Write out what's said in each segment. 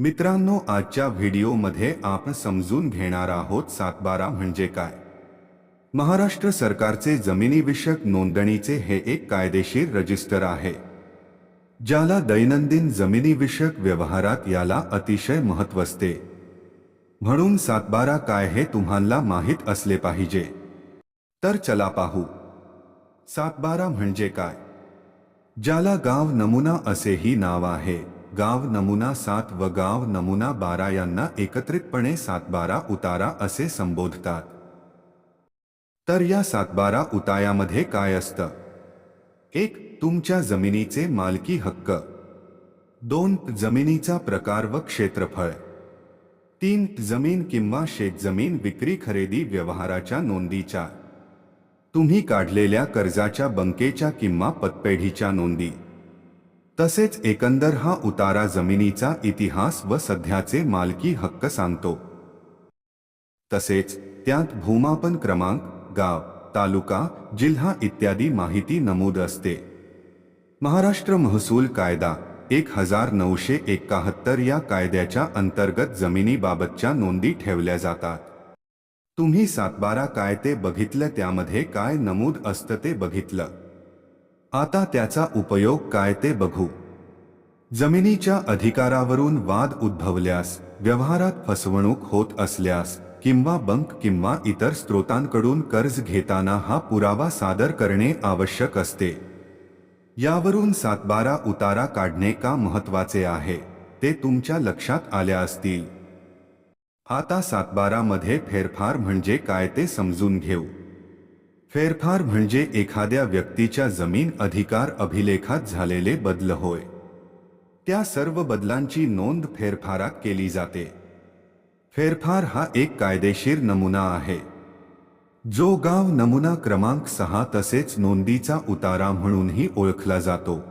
मित्रांनो आजच्या व्हिडिओमध्ये आपण समजून घेणार आहोत सातबारा म्हणजे काय? महाराष्ट्र सरकारचे जमिनीविषयक नोंदणीचे हे एक कायदेशीर रजिस्टर आहे ज्याला दैनंदिन जमिनीविषयक व्यवहारात याला अतिशय महत्त्व असते. म्हणून सातबारा काय हे तुम्हाला माहीत असले पाहिजे. तर चला पाहू. सातबारा म्हणजे काय? ज्याला गाव नमुना असेही नाव आहे. गाव नमुना सात व गाव नमुना बारा यांना एकत्रितपणे सातबारा उतारा असे संबोधतात. तर या सातबारा उतायामध्ये काय असतं? एक तुमच्या जमिनीचे मालकी हक्क. दोन जमिनीचा प्रकार व क्षेत्रफळ. तीन जमीन किंवा शेतजमीन विक्री खरेदी व्यवहाराच्या नोंदीच्या. तुम्ही काढलेल्या कर्जाच्या बंकेच्या किंवा पतपेढीच्या नोंदी. तसेच एकंदर हा उतारा जमिनीचा इतिहास व सध्याचे मालकी हक्क सांगतो. तसेच त्यात भूमापन क्रमांक गाव तालुका जिल्हा इत्यादी माहिती नमूद असते. महाराष्ट्र महसूल कायदा एक हजार नऊशे एकाहत्तर या कायद्याच्या अंतर्गत जमिनीबाबतच्या नोंदी ठेवल्या जातात. तुम्ही सातबारा काय ते बघितलं त्यामध्ये काय नमूद असतं ते बघितलं. आता त्याचा उपयोग काय ते बघू. जमिनीच्या अधिकारावरून वाद उद्भवल्यास व्यवहारात फसवणूक होत असल्यास किंवा बंक किंवा इतर स्रोतांकडून कर्ज घेताना हा पुरावा सादर करणे आवश्यक असते. यावरून सातबारा उतारा काढणे का महत्त्वाचे आहे ते तुमच्या लक्षात आल्या असतील. आता सातबारामध्ये फेरफार म्हणजे काय ते समजून घेऊ. फेरफार म्हणजे एखाद्या व्यक्तीच्या जमीन अधिकार अभिलेखात झालेले बदल होय. त्या सर्व बदलांची नोंद फेरफारात केली जाते. फेरफार हा एक कायदेशीर नमुना आहे. जो गाव नमुना क्रमांक सहा तसेच नोंदीचा उतारा म्हणूनही ओळखला जातो.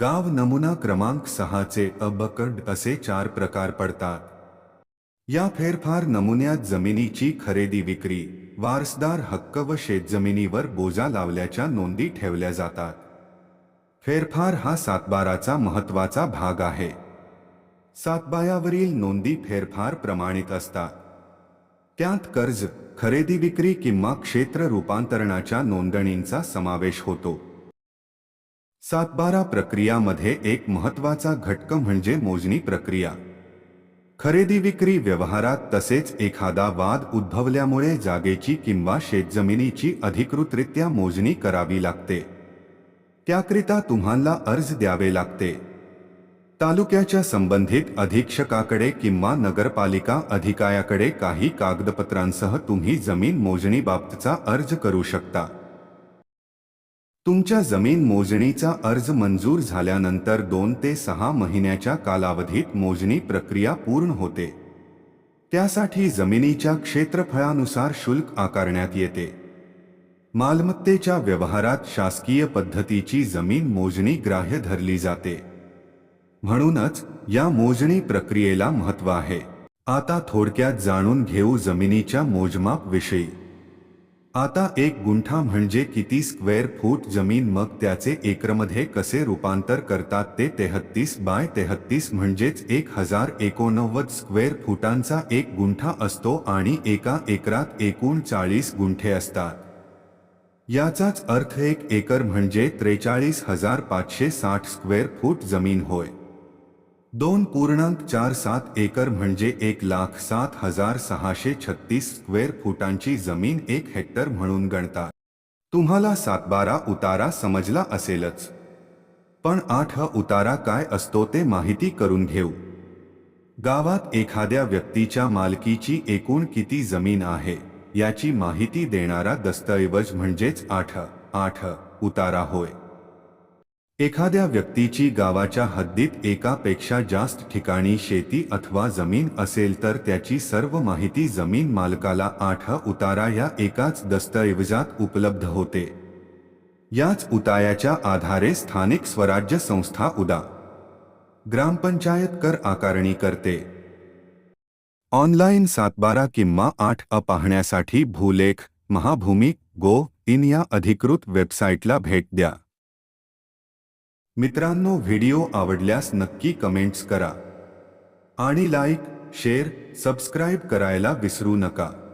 गाव नमुना क्रमांक सहाचे अबकड असे चार प्रकार पडतात. या फेरफार नमुन्यात जमिनीची खरेदी विक्री वारसदार हक्क व शेतजमिनीवर बोजा लावल्याच्या नोंदी ठेवल्या जातात. फेरफार हा सातबाराचा महत्त्वाचा भाग आहे. सातबायावरील नोंदी फेरफार प्रमाणित असतात. त्यात कर्ज खरेदी विक्री किंवा क्षेत्र रूपांतरणाच्या नोंदणींचा समावेश होतो. सातबारा प्रक्रियामध्ये एक महत्त्वाचा घटक म्हणजे मोजणी प्रक्रिया. खरेदी विक्री व्यवहारात तसेच एखादा वाद उद्भवल्यामुळे जागेची किंवा शेतजमिनीची अधिकृतरित्या मोजणी करावी लागते. त्याकरिता तुम्हाला अर्ज द्यावे लागते. तालुक्याच्या संबंधित अधीक्षकाकडे किंवा नगरपालिका अधिकाऱ्याकडे काही कागदपत्रांसह तुम्ही जमीन मोजणीबाबतचा अर्ज करू शकता. तुमच्या जमीन मोजणीचा अर्ज मंजूर झाल्यानंतर दोन ते सहा महिन्याच्या कालावधीत मोजणी प्रक्रिया पूर्ण होते. त्यासाठी जमिनीच्या क्षेत्रफळानुसार शुल्क आकारण्यात येते. मालमत्तेच्या व्यवहारात शासकीय पद्धतीची जमीन मोजणी ग्राह्य धरली जाते. म्हणूनच या मोजणी प्रक्रियेला महत्त्व आहे. आता थोडक्यात जाणून घेऊ जमिनीच्या मोजमाप विषयी. आता एक गुंठा म्हणजे किती स्क्वेअर फूट जमीन मग त्याचे एकरमध्ये कसे रूपांतर करतात ते तेहत्तीस बाय तेहत्तीस म्हणजेच एक हजार एकोणनव्वद स्क्वेअर फुटांचा एक गुंठा असतो आणि एका एकरात एकूण चाळीस गुंठे असतात. याचाच अर्थ एक एकर म्हणजे त्रेचाळीस हजार पाचशे साठ स्क्वेअर फूट जमीन होय. दोन पूर्णांक चार सात एकर म्हणजे एक लाख सात हजार सहाशे छत्तीस स्क्वेअर फुटांची जमीन एक हेक्टर म्हणून गणतात. तुम्हाला सातबारा उतारा समजला असेलच. पण आठ उतारा काय असतो ते माहिती करून घेऊ. गावात एखाद्या व्यक्तीच्या मालकीची एकूण किती जमीन आहे याची माहिती देणारा दस्तऐवज म्हणजेच आठ. आठ उतारा होय. एखाद्या व्यक्तीची गावाच्या हद्दीत एकापेक्षा जास्त ठिकाणी शेती अथवा जमीन असेल तर त्याची सर्व माहिती जमीन मालकाला आठ उतारा या एकाच दस्तऐवजात उपलब्ध होते. याच उतायाच्या आधारे स्थानिक स्वराज्य संस्था उदा. ग्रामपंचायत कर आकारणी करते. ऑनलाईन सातबारा किंवा आठ अ पाहण्यासाठी भूलेख महाभूमी गो इन या अधिकृत वेबसाईटला भेट द्या. मित्रांनो व्हिडिओ आवडल्यास नक्की कमेंट्स करा. आणि लाईक शेअर सबस्क्राईब करायला विसरू नका.